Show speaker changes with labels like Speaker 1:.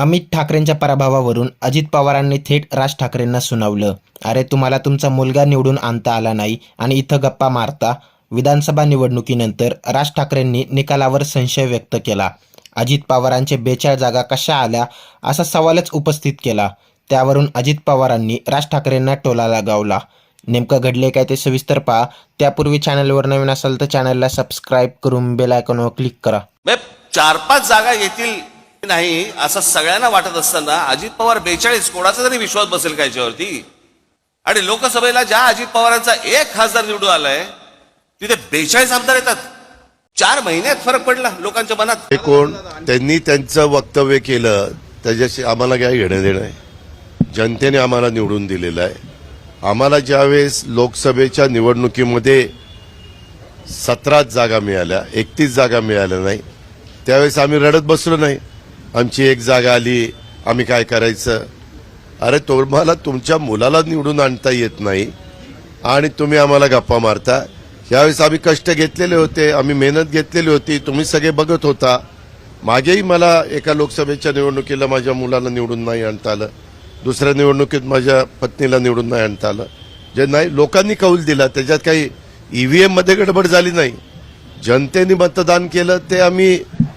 Speaker 1: अमित ठाकरेंच्या पराभवावरून अजित पवारांनी थेट राज ठाकरेंना सुनावलं. अरे तुम्हाला तुमचा मुलगा निवडून आणता आला नाही आणि इथं गप्पा मारता. विधानसभा निवडणुकीनंतर राज ठाकरेंनी निकालावर संशय व्यक्त केला. अजित पवारांचे बेचाळ जागा कशा आल्या असा सवालच उपस्थित केला. त्यावरून अजित पवारांनी राज ठाकरेंना टोला लगावला. नेमकं घडले काय ते सविस्तर पहा. त्यापूर्वी चॅनलवर नवीन असाल तर चॅनलला सबस्क्राईब करून बेल आयकॉनवर क्लिक करा.
Speaker 2: चार पाच जागा येतील नाही असं सगळ्यांना वाटत असताना अजित पवार बेचाळीस कोणाचा तरी विश्वास बसेल का याच्यावरती? आणि लोकसभेला ज्या अजित पवारांचा एक खासदार निवडून आलाय तिथे बेचाळीस आमदार येतात. चार महिन्यात फरक पडला लोकांच्या मनात.
Speaker 3: हे कोण? त्यांनी त्यांचं वक्तव्य केलं त्याच्याशी आम्हाला काय घेणं देणं आहे जनतेने आम्हाला निवडून दिलेलं आहे. आम्हाला ज्यावेळेस लोकसभेच्या निवडणुकीमध्ये सतराच जागा मिळाल्या एकतीस जागा मिळाल्या नाही त्यावेळेस आम्ही रडत बसलो नाही. आमची एक जागा आली आम्ही काय करायचं? अरे तुम्हाला तुमच्या मुलाला निवडून आणता येत नाही आणि तुम्ही आम्हाला गप्पा मारता. यावेळेस आम्ही कष्ट घेतलेले होते आम्ही मेहनत घेतलेली होती तुम्ही सगळे बघत होता. मागेही मला एका लोकसभेच्या निवडणुकीला माझ्या मुलाला निवडून नाही आणता आलं. दुसऱ्या निवडणुकीत माझ्या पत्नीला निवडून नाही आणता आलं. जे नाही लोकांनी कौल दिला. त्याच्यात काही ई व्ही एममध्ये गडबड झाली नाही. जनतेने मतदान केलं ते आम्ही